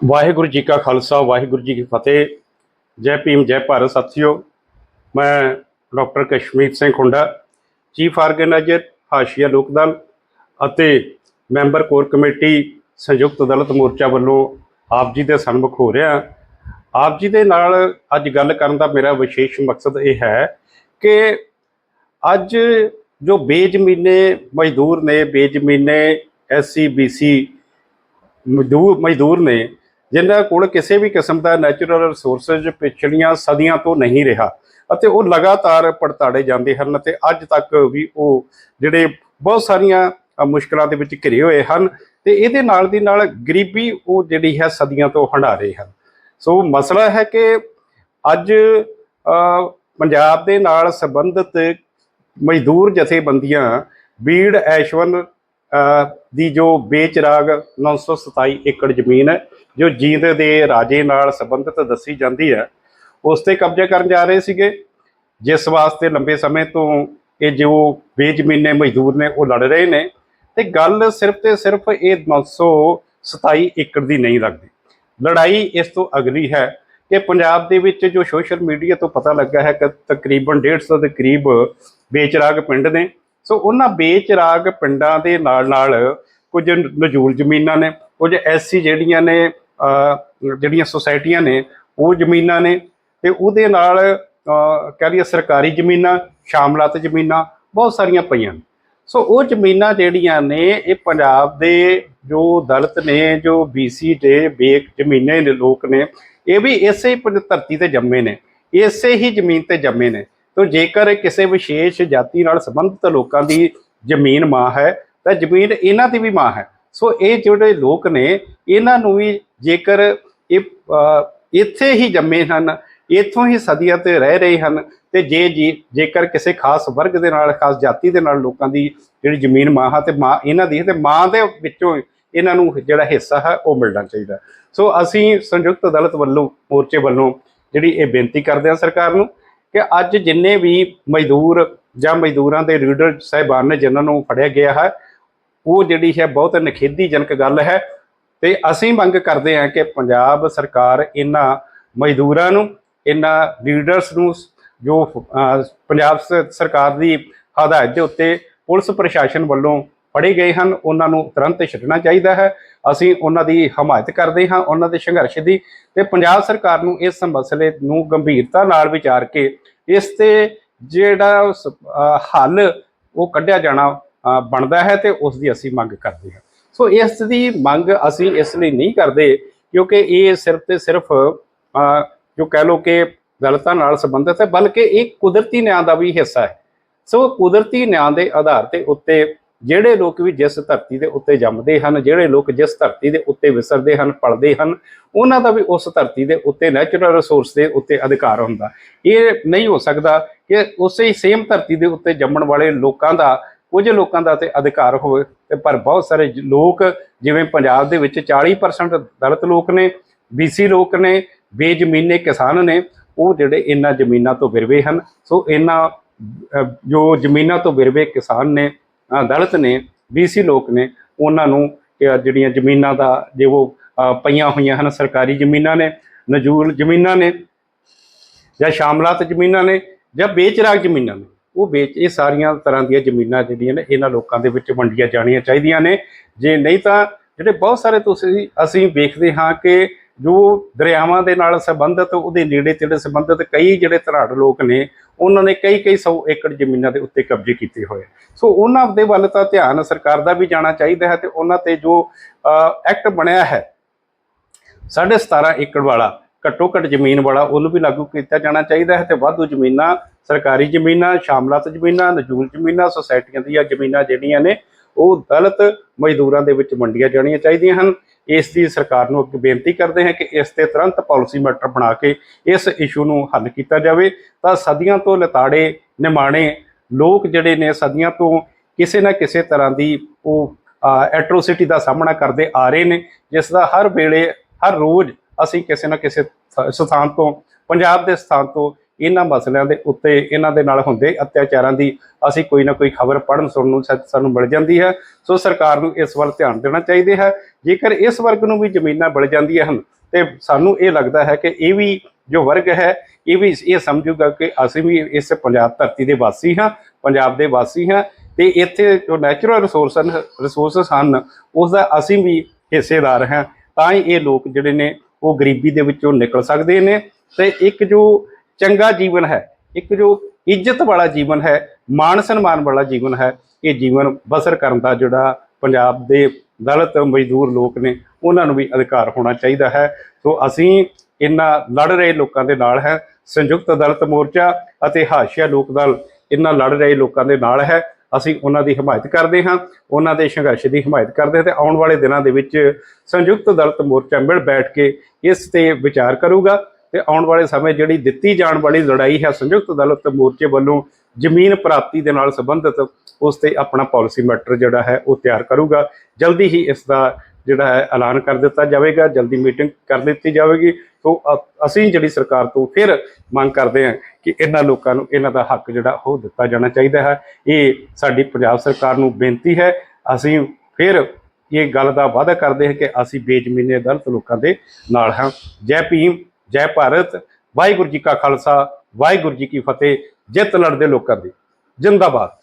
ਵਾਹਿਗੁਰੂ ਜੀ ਕਾ ਖਾਲਸਾ, ਵਾਹਿਗੁਰੂ ਜੀ ਕੀ ਫਤਿਹ। ਜੈ ਭੀਮ, ਜੈ ਭਾਰਤ ਸਾਥੀਓ, ਮੈਂ doctor Kashmir Singh Khunda, chief organiser, Hashiya Lokdal ਅਤੇ ਮੈਂਬਰ ਕੋਰ ਕਮੇਟੀ ਸੰਯੁਕਤ ਦਲਿਤ ਮੋਰਚਾ ਵੱਲੋਂ ਆਪ ਜੀ ਦੇ ਸਨਮੁਖ ਹੋ ਰਿਹਾ ਆਪ ਜੀ ਦੇ ਨਾਲ ਅੱਜ ਗੱਲ ਕਰਨ ਦਾ ਮੇਰਾ ਵਿਸ਼ੇਸ਼ ਮਕਸਦ ਇਹ ਹੈ ਕਿ ਅੱਜ ਜੋ ਬੇਜ਼ਮੀਨੇ ਮਜ਼ਦੂਰ ਨੇ, ਬੇਜ਼ਮੀਨੇ ਐਸਸੀ ਬੀਸੀ ਮਜ਼ਦੂਰ ਮਜ਼ਦੂਰ ਨੇ ਜਿਨ੍ਹਾਂ ਕੋਲ ਕਿਸੇ ਵੀ ਕਿਸਮ ਦਾ ਨੈਚੁਰਲ ਰਿਸੋਰਸਸ ਪਿਛਲੀਆਂ ਸਦੀਆਂ ਤੋਂ ਨਹੀਂ ਰਿਹਾ ਅਤੇ ਉਹ ਲਗਾਤਾਰ ਪੜਤਾੜੇ ਜਾਂਦੇ ਹਨ ਅਤੇ ਅੱਜ ਤੱਕ ਵੀ ਉਹ ਜਿਹੜੇ ਬਹੁਤ ਸਾਰੀਆਂ ਅ, ਮੁਸ਼ਕਲਾਂ ਦੇ ਵਿੱਚ ਘਿਰੇ ਹੋਏ ਹਨ ਤੇ ਇਹਦੇ ਨਾਲ ਦੀ ਨਾਲ ਗਰੀਬੀ ਉਹ ਜਿਹੜੀ ਹੈ ਸਦੀਆਂ ਤੋਂ ਹੰਢਾ ਰਹੇ ਹਨ। ਸੋ ਮਸਲਾ ਹੈ ਕਿ ਅੱਜ ਪੰਜਾਬ ਦੇ ਨਾਲ ਸੰਬੰਧਿਤ ਮਜ਼ਦੂਰ ਜਥੇਬੰਦੀਆਂ ਬੀੜ ਐਸ਼ਵਨ ਦੀ ਜੋ ਬੇਚਰਾਗ 927 ਏਕੜ ਜ਼ਮੀਨ ਹੈ, ਜੋ ਜੀਂਦ ਦੇ ਰਾਜੇ ਨਾਲ ਸੰਬੰਧਿਤ ਦੱਸੀ ਜਾਂਦੀ ਹੈ, ਉਸ ਤੇ ਕਬਜ਼ਾ ਕਰਨ ਜਾ ਰਹੇ ਸੀਗੇ। ਜਿਸ ਵਾਸਤੇ ਲੰਬੇ ਸਮੇਂ ਤੋਂ ਇਹ ਜੋ ਬੇਜ਼ਮੀਨੇ ਮਜ਼ਦੂਰ ਨੇ, ਉਹ ਲੜ ਰਹੇ ਨੇ। ਤੇ ਗੱਲ ਸਿਰਫ ਤੇ ਸਿਰਫ ਇਹ 927 ਏਕੜ ਦੀ ਨਹੀਂ ਲੱਗਦੀ। ਲੜਾਈ ਇਸ ਤੋਂ ਅਗਲੀ ਹੈ ਕਿ ਪੰਜਾਬ ਦੇ ਵਿੱਚ ਜੋ ਸੋਸ਼ਲ ਮੀਡੀਆ ਤੋਂ ਪਤਾ ਲੱਗਾ ਹੈ ਕਿ ਤਕਰੀਬਨ 150 ਦੇ ਕਰੀਬ ਬੇਚਰਾਗ ਪਿੰਡ ਨੇ ਸੋ ਉਹਨਾਂ ਬੇਚਰਾਗ ਪਿੰਡਾਂ ਦੇ ਨਾਲ ਨਾਲ ਕੁਝ ਨਜੂਲ ਜ਼ਮੀਨਾਂ ਨੇ ਕੁਝ ਐਸੀ ਜਿਹੜੀਆਂ ਨੇ ਜਿਹੜੀਆਂ ਸੁਸਾਇਟੀਆਂ ਨੇ ਉਹ ਜ਼ਮੀਨਾਂ ਨੇ ਤੇ ਉਹਦੇ ਨਾਲ ਅਹ, ਕਹਿ ਲਈਏ ਸਰਕਾਰੀ ਜ਼ਮੀਨਾਂ ਸ਼ਾਮਲਾਤ ਜ਼ਮੀਨਾਂ ਬਹੁਤ ਸਾਰੀਆਂ ਪਈਆਂ ਨੇ। ਸੋ ਉਹ ਜ਼ਮੀਨਾਂ ਜਿਹੜੀਆਂ ਨੇ ਇਹ ਪੰਜਾਬ ਦੇ ਜੋ ਦਲਿਤ ਨੇ ਜੋ ਬੀਸੀ ਦੇ ਬੇਕ ਜ਼ਮੀਨੇ ਦੇ ਲੋਕ ਨੇ ਇਹ ਵੀ ਇਸੇ ਪ- ਧਰਤੀ ਤੇ ਜੰਮੇ ਨੇ ਇਸੇ ਹੀ ਜ਼ਮੀਨ ਤੇ ਜੰਮੇ ਨੇ। ਤੋ ਜੇਕਰ ਕਿਸੇ ਵਿਸ਼ੇਸ਼ ਜਾਤੀ ਨਾਲ ਸੰਬੰਧਿਤ ਲੋਕਾਂ ਦੀ ਜ਼ਮੀਨ ਮਾਂ ਹੈ, ਤਾਂ ਜ਼ਮੀਨ ਇਹਨਾਂ ਦੀ ਵੀ ਮਾਂ ਹੈ। ਸੋ ਇਹ ਜਿਹੜੇ ਲੋਕ ਨੇ, ਇਹਨਾਂ ਨੂੰ ਵੀ ਜੇਕਰ ਇਹ ਇੱਥੇ ਹੀ ਜੰਮੇ ਹਨ, ਇੱਥੋਂ ਹੀ ਸਦੀਆਂ ਤੇ ਰਹਿ ਰਹੇ ਹਨ, ਤੇ ਜੇ ਜੀ, ਜੇਕਰ ਕਿਸੇ ਖਾਸ ਵਰਗ ਦੇ ਨਾਲ, ਖਾਸ ਜਾਤੀ ਦੇ ਨਾਲ ਲੋਕਾਂ ਦੀ ਜਿਹੜੀ ਜ਼ਮੀਨ ਮਾਂ ਹੈ ਤੇ ਮਾਂ ਇਹਨਾਂ ਦੀ ਹੈ, ਤੇ ਮਾਂ ਦੇ ਵਿੱਚੋਂ ਇਹਨਾਂ ਨੂੰ ਜਿਹੜਾ ਹਿੱਸਾ ਹੈ, ਉਹ ਮਿਲਣਾ ਚਾਹੀਦਾ ਸੋ ਅਸੀਂ ਸੰਯੁਕਤ ਅਦਾਲਤ ਵੱਲੋਂ, ਮੋਰਚੇ ਵੱਲੋਂ ਜਿਹੜੀ ਇਹ ਬੇਨਤੀ ਕਰਦੇ ਹਾਂ ਸਰਕਾਰ ਨੂੰ ਕਿ ਅੱਜ ਜਿੰਨੇ ਵੀ ਮਜ਼ਦੂਰ ਜਾਂ ਮਜ਼ਦੂਰਾਂ ਦੇ ਲੀਡਰ ਸਾਹਿਬਾਨ ਨੇ ਜਿਨ੍ਹਾਂ ਨੂੰ ਫੜਿਆ ਗਿਆ ਹੈ, ਉਹ ਜਿਹੜੀ ਹੈ ਬਹੁਤ ਨਖੇਦੀਜਨਕ ਗੱਲ ਹੈ ਤੇ ਅਸੀਂ ਮੰਗ ਕਰਦੇ ਹਾਂ ਕਿ ਪੰਜਾਬ ਸਰਕਾਰ ਇਹਨਾਂ ਮਜ਼ਦੂਰਾਂ ਨੂੰ, ਇਹਨਾਂ ਲੀਡਰਸ ਨੂੰ ਜੋ ਪੰਜਾਬ ਸ- ਸਰਕਾਰ ਦੀ ਹਦਾਇਤ ਦੇ ਉੱਤੇ ਪੁਲਿਸ ਪ੍ਰਸ਼ਾਸਨ ਵੱਲੋਂ ਫੜੇ ਗਏ ਹਨ, ਉਹਨਾਂ ਨੂੰ ਤੁਰੰਤ ਛੱਡਣਾ ਚਾਹੀਦਾ ਹੈ। ਅਸੀਂ ਉਹਨਾਂ ਦੀ ਹਮਾਇਤ ਕਰਦੇ ਹਾਂ, ਉਹਨਾਂ ਦੇ ਸੰਘਰਸ਼ ਦੀ ਤੇ ਪੰਜਾਬ ਸਰਕਾਰ ਨੂੰ ਇਸ ਮਸਲੇ ਨੂੰ ਗੰਭੀਰਤਾ ਨਾਲ ਵਿਚਾਰ ਕੇ ਇਸ ਤੇ ਜਿਹੜਾ ਹੱਲ ਉਹ ਕੱਢਿਆ ਜਾਣਾ ਬਣਦਾ ਹੈ ਤੇ ਉਸ ਦੀ ਅਸੀਂ ਮੰਗ ਕਰਦੇ ਹਾਂ। ਸੋ ਇਸ ਦੀ ਮੰਗ ਅਸੀਂ ਇਸ ਲਈ ਨਹੀਂ ਕਰਦੇ ਕਿਉਂਕਿ ਇਹ ਸਿਰਫ ਤੇ ਸਿਰਫ ਜੋ ਕਹਿ ਲੋ ਕਿ ਦਲਤਾਂ ਨਾਲ ਸੰਬੰਧਿਤ ਹੈ, ਬਲਕਿ ਇਹ ਕੁਦਰਤੀ ਨਿਆਂ ਦਾ ਵੀ ਹਿੱਸਾ ਹੈ। ਸੋ ਕੁਦਰਤੀ ਨਿਆਂ ਦੇ ਆਧਾਰ ਤੇ ਉੱਤੇ ਜਿਹੜੇ ਲੋਕ ਵੀ ਜਿਸ ਧਰਤੀ ਦੇ ਉੱਤੇ ਜੰਮਦੇ ਹਨ, ਜਿਹੜੇ ਲੋਕ ਜਿਸ ਧਰਤੀ ਦੇ ਉੱਤੇ ਵਿਸਰਦੇ ਹਨ, ਪਲਦੇ ਹਨ, ਉਹਨਾਂ ਦਾ ਵੀ ਉਸ ਧਰਤੀ ਦੇ ਉੱਤੇ ਨੈਚੁਰਲ ਰਿਸੋਰਸ ਦੇ ਉੱਤੇ ਅਧਿਕਾਰ ਹੁੰਦਾ। ਇਹ ਨਹੀਂ ਹੋ ਸਕਦਾ ਕਿ ਉਸੇ ਹੀ ਸੇਮ ਧਰਤੀ ਦੇ ਉੱਤੇ ਜੰਮਣ ਵਾਲੇ ਲੋਕਾਂ ਦਾ, ਕੁਝ ਲੋਕਾਂ ਦਾ ਤੇ ਅਧਿਕਾਰ ਹੋਵੇ। ਤੇ ਪਰ ਬਹੁਤ ਸਾਰੇ ਲੋਕ, ਜਿਵੇਂ ਪੰਜਾਬ ਦੇ ਵਿੱਚ 40% ਦਲਿਤ ਲੋਕ ਨੇ ਬੀਸੀ ਲੋਕ ਨੇ, ਬੇਜ਼ਮੀਨੇ ਕਿਸਾਨ ਨੇ, ਉਹ ਜਿਹੜੇ ਇਹਨਾਂ ਜ਼ਮੀਨਾਂ ਤੋਂ ਵਿਰਵੇ ਹਨ। ਸੋ ਇਹਨਾਂ ਜੋ ਜ਼ਮੀਨਾਂ ਤੋਂ ਵਿਰਵੇ ਕਿਸਾਨ ਨੇ ਦਲਿਤ ਨੇ ਬੀਸੀ ਲੋਕ ਨੇ ਉਹਨਾਂ ਨੂੰ ਜਿਹੜੀਆਂ ਜ਼ਮੀਨਾਂ ਦਾ ਜੇ ਉਹ ਪਈਆਂ ਹੋਈਆਂ ਹਨ, ਸਰਕਾਰੀ ਜ਼ਮੀਨਾਂ ਨੇ, ਨਜੂਲ ਜ਼ਮੀਨਾਂ ਨੇ, ਜਾਂ ਸ਼ਾਮਲਾਤ ਜ਼ਮੀਨਾਂ ਨੇ, ਜਾਂ ਬੇਚਰਾਗ ਜ਼ਮੀਨਾਂ ਨੇ, ਉਹ ਵੇਚ, ਇਹ ਸਾਰੀਆਂ ਤਰ੍ਹਾਂ ਦੀਆਂ ਜ਼ਮੀਨਾਂ ਜਿਹੜੀਆਂ ਨੇ, ਇਹਨਾਂ ਲੋਕਾਂ ਦੇ ਵਿੱਚ ਵੰਡੀਆਂ ਜਾਣੀਆਂ ਚਾਹੀਦੀਆਂ ਨੇ। ਜੇ ਨਹੀਂ ਤਾਂ ਜਿਹੜੇ ਬਹੁਤ ਸਾਰੇ ਤੁਸੀਂ, ਅਸੀਂ ਵੇਖਦੇ ਹਾਂ ਕਿ ਜੋ ਦਰਿਆਵਾਂ ਦੇ ਨਾਲ ਸੰਬੰਧਿਤ, ਉਹਦੇ ਨੇੜੇ ਤੇੜੇ ਸੰਬੰਧਿਤ ਕਈ ਜਿਹੜੇ ਧਰਾੜ ਲੋਕ ਨੇ ਉਹਨਾਂ ਨੇ ਕਈ ਕਈ ਸੌ ਏਕੜ ਜ਼ਮੀਨਾਂ ਦੇ ਉੱਤੇ ਕਬਜ਼ੇ ਕੀਤੇ ਹੋਏ ਸੋ ਉਹਨਾਂ ਦੇ ਵੱਲ ਤਾਂ ਧਿਆਨ ਸਰਕਾਰ ਦਾ ਵੀ ਜਾਣਾ ਚਾਹੀਦਾ ਹੈ ਤੇ ਉਹਨਾਂ ਤੇ ਜੋ ਐਕਟ ਬਣਿਆ ਹੈ, ਸਾਢੇ 17 ਏਕੜ ਵਾਲਾ, ਘੱਟੋ ਘੱਟ ਜ਼ਮੀਨ ਵਾਲਾ, ਉਹਨੂੰ ਵੀ ਲਾਗੂ ਕੀਤਾ ਜਾਣਾ ਚਾਹੀਦਾ ਹੈ ਤੇ ਵਾਧੂ ਜ਼ਮੀਨਾਂ, ਸਰਕਾਰੀ ਜ਼ਮੀਨਾਂ, ਸ਼ਾਮਲਾਤ ਜ਼ਮੀਨਾਂ, ਨਜੂਲ ਜ਼ਮੀਨਾਂ, ਸੁਸਾਇਟੀਆਂ ਦੀਆਂ ਜ਼ਮੀਨਾਂ ਜਿਹੜੀਆਂ ਨੇ, ਉਹ ਦਲਿਤ ਮਜ਼ਦੂਰਾਂ ਦੇ ਵਿੱਚ ਵੰਡੀਆਂ ਜਾਣੀਆਂ ਚਾਹੀਦੀਆਂ ਹਨ। ਇਸ ਦੀ ਸਰਕਾਰ ਨੂੰ ਅੱਗੇ ਬੇਨਤੀ ਕਰਦੇ ਹਾਂ ਕਿ ਇਸ ਤੇ ਤੁਰੰਤ ਪਾਲਿਸੀ ਮੈਟਰ ਬਣਾ ਕੇ ਇਸ ਇਸ਼ੂ ਨੂੰ ਹੱਲ ਕੀਤਾ ਜਾਵੇ। ਤਾਂ ਸਦੀਆਂ ਤੋਂ ਲਤਾੜੇ, ਨਿਮਾਣੇ ਲੋਕ ਜਿਹੜੇ ਨੇ ਸਦੀਆਂ ਤੋਂ ਕਿਸੇ ਨਾ ਕਿਸੇ ਤਰ੍ਹਾਂ ਦੀ ਉਹ ਐਟਰੋਸਿਟੀ ਦਾ ਸਾਹਮਣਾ ਕਰਦੇ ਆ ਰਹੇ ਨੇ, ਜਿਸ ਦਾ ਹਰ ਵੇਲੇ, ਹਰ ਰੋਜ਼ ਅਸੀਂ ਕਿਸੇ ਨਾ ਕਿਸੇ ਥ- ਸਥਾਨ ਤੋਂ, ਪੰਜਾਬ ਦੇ ਸਥਾਨ ਤੋਂ ਇਹਨਾਂ ਮਸਲਿਆਂ ਦੇ ਉੱਤੇ ਇਹਨਾਂ ਦੇ ਨਾਲ ਹੁੰਦੇ ਅਤਿਆਚਾਰਾਂ ਦੀ ਅਸੀਂ ਕੋਈ ਨਾ ਕੋਈ ਖਬਰ ਪੜ੍ਹਨ, ਸੁਣਨ ਨੂੰ ਸਾ- ਸਾਨੂੰ ਮਿਲ ਜਾਂਦੀ ਹੈ। ਸੋ ਸਰਕਾਰ ਨੂੰ ਇਸ ਵੱਲ ਧਿਆਨ ਦੇਣਾ ਚਾਹੀਦਾ ਹੈ। ਜੇਕਰ ਇਸ ਵਰਗ ਨੂੰ ਵੀ ਜ਼ਮੀਨਾਂ ਮਿਲ ਜਾਂਦੀਆਂ ਹਨ, ਤੇ ਸਾਨੂੰ ਇਹ ਲੱਗਦਾ ਹੈ ਕਿ ਇਹ ਵੀ ਜੋ ਵਰਗ ਹੈ, ਇਹ ਵੀ ਇਹ ਸਮਝੂਗਾ ਕਿ ਅਸੀਂ ਵੀ ਇਸ ਪੰਜਾਬ ਧਰਤੀ ਦੇ ਵਾਸੀ ਹਾਂ, ਪੰਜਾਬ ਦੇ ਵਾਸੀ ਹਾਂ, ਤੇ ਇੱਥੇ ਜੋ ਨੈਚੁਰਲ ਰਿਸੋਰਸ ਰਿਸੋਰਸਸ ਹਨ ਉਸ ਦਾ ਅਸੀਂ ਵੀ ਹਿੱਸੇਦਾਰ ਹਾਂ। ਤਾਂ ਹੀ ਇਹ ਲੋਕ ਜਿਹੜੇ ਨੇ, ਉਹ ਗਰੀਬੀ ਦੇ ਵਿੱਚੋਂ ਨਿਕਲ ਸਕਦੇ ਨੇ। ਤੇ ਇੱਕ ਜੋ ਚੰਗਾ ਜੀਵਨ ਹੈ। ਇੱਕ ਜੋ ਇੱਜ਼ਤ ਵਾਲਾ ਜੀਵਨ ਹੈ, ਮਾਣ ਸਨਮਾਨ ਵਾਲਾ ਜੀਵਨ ਹੈ, ਇਹ ਜੀਵਨ ਬਸਰ ਕਰਨ ਦਾ ਜਿਹੜਾ ਪੰਜਾਬ ਦੇ ਦਲਿਤ ਮਜ਼ਦੂਰ ਲੋਕ ਨੇ, ਉਹਨਾਂ ਨੂੰ ਵੀ ਅਧਿਕਾਰ ਹੋਣਾ ਚਾਹੀਦਾ ਹੈ। ਸੋ ਅਸੀਂ ਇਹਨਾਂ ਲੜ ਰਹੇ ਲੋਕਾਂ ਦੇ ਨਾਲ ਹੈ, ਸੰਯੁਕਤ ਦਲਿਤ ਮੋਰਚਾ ਅਤੇ ਹਾਸ਼ੀਆ ਲੋਕ ਦਲ ਇਹਨਾਂ ਲੜ ਰਹੇ ਲੋਕਾਂ ਦੇ ਨਾਲ ਹੈ, ਅਸੀਂ ਉਹਨਾਂ ਦੀ ਹਮਾਇਤ ਕਰਦੇ ਹਾਂ, ਉਹਨਾਂ ਦੇ ਸੰਘਰਸ਼ ਦੀ ਹਮਾਇਤ ਕਰਦੇ ਹਾਂ ਤੇ ਆਉਣ ਵਾਲੇ ਦਿਨਾਂ ਦੇ ਵਿੱਚ ਸੰਯੁਕਤ ਦਲਿਤ ਮੋਰਚਾ ਮਿਲ ਬੈਠ ਕੇ ਇਸ ਤੇ ਵਿਚਾਰ ਕਰੂਗਾ। ਤੇ ਆਉਣ ਵਾਲੇ ਸਮੇਂ ਜਿਹੜੀ ਦਿੱਤੀ ਜਾਣ ਵਾਲੀ ਲੜਾਈ ਹੈ ਸੰਯੁਕਤ ਅਦਾਲਤ ਮੋਰਚੇ ਵੱਲੋਂ ਜ਼ਮੀਨ ਪ੍ਰਾਪਤੀ ਦੇ ਨਾਲ ਸੰਬੰਧਿਤ, ਉਸ ਤੇ ਆਪਣਾ ਪਾਲਿਸੀ ਮੈਟਰ ਜਿਹੜਾ ਹੈ ਉਹ ਤਿਆਰ ਕਰੂਗਾ। ਜਲਦੀ ਹੀ ਇਸ ਦਾ ਜਿਹੜਾ ਹੈ ਐਲਾਨ ਕਰ ਦਿੱਤਾ ਜਾਵੇਗਾ, ਜਲਦੀ ਮੀਟਿੰਗ ਕਰ ਦਿੱਤੀ ਜਾਵੇਗੀ। ਸੋ ਅ- ਅਸੀਂ ਜਿਹੜੀ ਸਰਕਾਰ ਤੋਂ ਫਿਰ ਮੰਗ ਕਰਦੇ ਹਾਂ ਕਿ ਇਹਨਾਂ ਲੋਕਾਂ ਨੂੰ ਇਹਨਾਂ ਦਾ ਹੱਕ ਜਿਹੜਾ ਉਹ ਦਿੱਤਾ ਜਾਣਾ ਚਾਹੀਦਾ ਹੈ। ਇਹ ਸਾਡੀ ਪੰਜਾਬ ਸਰਕਾਰ ਨੂੰ ਬੇਨਤੀ ਹੈ। ਅਸੀਂ ਫਿਰ ਇਹ ਗੱਲ ਦਾ ਵਾਅਦਾ ਕਰਦੇ ਹਾਂ ਕਿ ਅਸੀਂ ਬੇਜ਼ਮੀਨੇ ਅਦਾਲਤ ਲੋਕਾਂ ਦੇ ਨਾਲ ਹਾਂ। ਜੈ ਭੀਮ। ਜੈ ਭਾਰਤ, ਵਾਹਿਗੁਰੂ ਜੀ ਕਾ ਖਾਲਸਾ, ਵਾਹਿਗੁਰੂ ਜੀ ਕੀ ਫਤਿਹ, ਜਿੱਤ ਲੜਦੇ ਲੋਕਾਂ ਦੀ, ਜਿੰਦਾਬਾਦ।